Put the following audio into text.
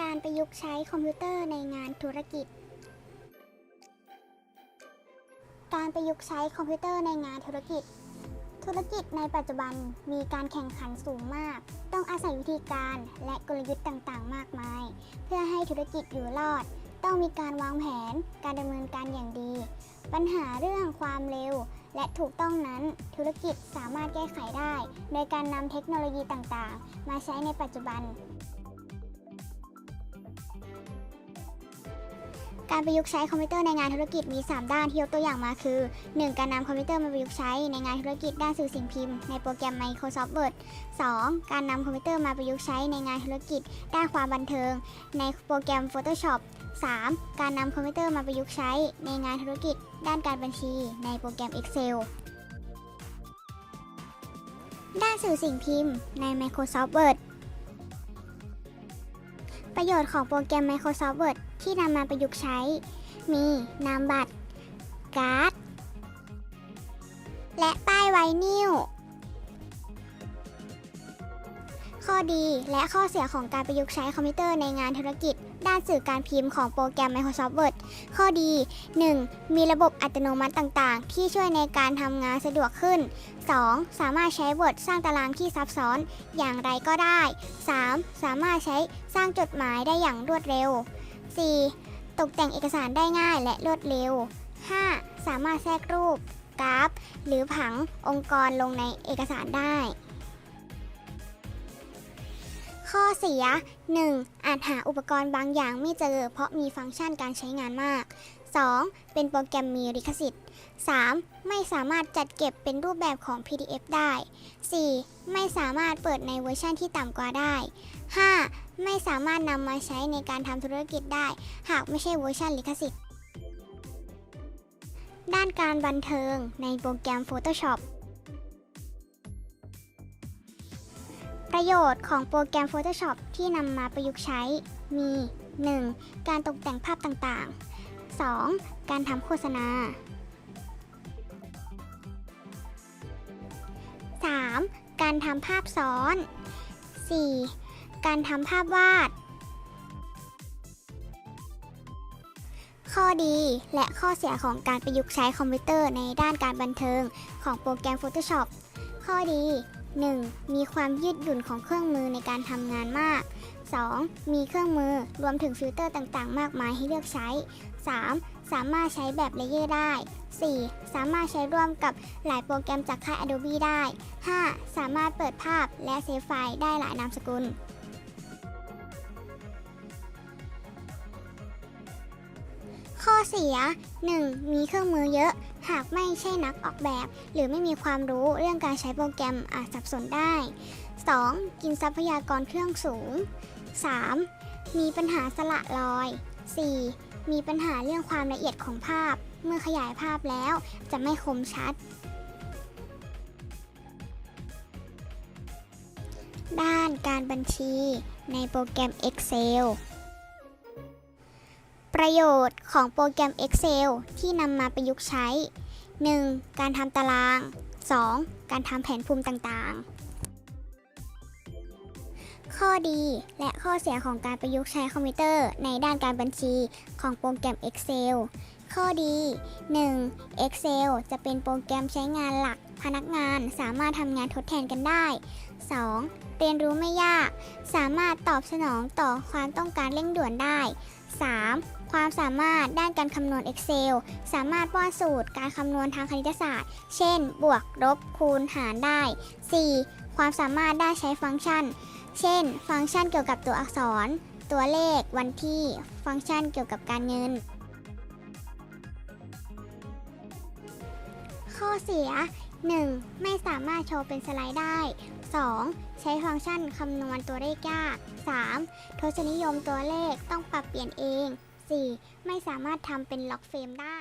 การประยุกต์ใช้คอมพิวเตอร์ในงานธุรกิจ การประยุกต์ใช้คอมพิวเตอร์ในงานธุรกิจ ธุรกิจในปัจจุบันมีการแข่งขันสูงมาก ต้องอาศัยวิธีการและกลยุทธ์ต่างๆ มากมาย เพื่อให้ธุรกิจอยู่รอด ต้องมีการวางแผน การดำเนินการอย่างดี ปัญหาเรื่องความเร็วและถูกต้องนั้นธุรกิจสามารถแก้ไขได้ โดยการนำเทคโนโลยีต่างๆ มาใช้ในปัจจุบัน การประยุกต์ใช้คอมพิวเตอร์ในงานธุรกิจมี 3 ด้านที่ยกตัวอย่างมาคือ 1. การนำคอมพิวเตอร์มาประยุกต์ใช้ในงานธุรกิจด้านสื่อสิ่งพิมพ์ในโปรแกรม Microsoft Word 2. การนำคอมพิวเตอร์มาประยุกต์ใช้ในงานธุรกิจ ด้านความบันเทิง ในโปรแกรม Photoshop 3. การนำคอมพิวเตอร์มาประยุกต์ใช้ในงานธุรกิจ ด้านการบัญชี ในโปรแกรม Excel ด้านสื่อสิ่งพิมพ์ใน Microsoft Word ประโยชน์ของโปรแกรม Microsoft Word ที่นำมาประยุกต์ใช้ มีนามบัตร การ์ด และป้ายไวนิล ข้อดีและข้อเสียของการประยุกต์ใช้คอมพิวเตอร์ในงานธุรกิจ ด้านสื่อการพิมพ์ของโปรแกรม Microsoft Word ข้อดี 1. มีระบบอัตโนมัติต่างๆ ที่ช่วยในการทำงานสะดวกขึ้น 2. สามารถใช้ Word สร้างตารางที่ซับซ้อนอย่างไรก็ได้ 3. สามารถใช้สร้างจดหมายได้อย่างรวดเร็ว 4. ตกแต่งเอกสารได้ง่ายและรวดเร็ว 5. สามารถแทรกรูป กราฟ หรือผังองค์กรลงในเอกสารได้ ข้อเสีย 1. อาจหาอุปกรณ์บางอย่างไม่เจอ เพราะมีฟังก์ชันการใช้งานมาก 2. เป็นโปรแกรมมีลิขสิทธิ์ 3. ไม่สามารถจัดเก็บเป็นรูปแบบของ PDF ได้ 4. ไม่สามารถเปิดในเวอร์ชันที่ต่ำกว่าได้ 5. ไม่สามารถนำมาใช้ในการทำธุรกิจได้ หากไม่ใช่เวอร์ชันลิขสิทธิ์ ด้านการบันเทิงในโปรแกรม Photoshop ประโยชน์ของโปรแกรม Photoshop ที่นำมาประยุกต์ใช้มี 1. การตกแต่งภาพต่างๆ 2. การทำโฆษณา 3. การทำภาพซ้อน 4. การทำภาพวาด ข้อดีและข้อเสียของการประยุกต์ใช้คอมพิวเตอร์ในด้านการบันเทิงของโปรแกรม Photoshop ข้อดี 1. มีความยืดหยุ่นของเครื่องมือในการทำงานมาก 2. มีเครื่องมือรวมถึงฟิลเตอร์ต่างๆ มากมายให้เลือกใช้ 3. สามารถใช้แบบเลเยอร์ได้ 4. สามารถใช้ร่วมกับหลายโปรแกรมจากค่าย Adobe ได้ 5. สามารถเปิดภาพและเซฟไฟล์ได้หลายนามสกุล ข้อเสีย 1. มีเครื่องมือเยอะ หากไม่ใช่นักออกแบบ หรือไม่มีความรู้เรื่องการใช้โปรแกรมอาจสับสนได้ 2. กินทรัพยากรเครื่องสูง 3. มีปัญหาสละรอย 4. มีปัญหาเรื่องความละเอียดของภาพ เมื่อขยายภาพแล้วจะไม่คมชัด ด้านการบัญชีในโปรแกรม Excel ประโยชน์ของโปรแกรม Excel ที่นำมาประยุกต์ใช้ 1. การทำตาราง 2. การทำแผนภูมิต่างๆ ข้อดีและข้อเสียของการประยุกต์ใช้คอมพิวเตอร์ในด้านการบัญชีของโปรแกรม Excel ข้อดี 1. Excel จะเป็นโปรแกรมใช้งานหลัก พนักงานสามารถทำงานทดแทนกันได้ 2. เรียนรู้ไม่ยาก สามารถตอบสนองต่อความต้องการเร่งด่วนได้ 3. ความสามารถด้านการคำนวณ Excel สามารถวาดสูตรการคำนวณทางคณิตศาสตร์ เช่น บวก ลบ คูณ หารได้ 4. ความสามารถด้านใช้ฟังก์ชัน เช่น ฟังก์ชันเกี่ยวกับตัวอักษร ตัวเลข วันที่ ฟังก์ชันเกี่ยวกับการเงิน ข้อเสีย 1. ไม่สามารถโชว์เป็นสไลด์ได้ 2. ใช้ฟังก์ชันคำนวณตัวเลขยาก 3. ทศนิยมตัวเลขต้องปรับเปลี่ยนเอง 4. ไม่สามารถทำเป็นล็อกเฟรมได้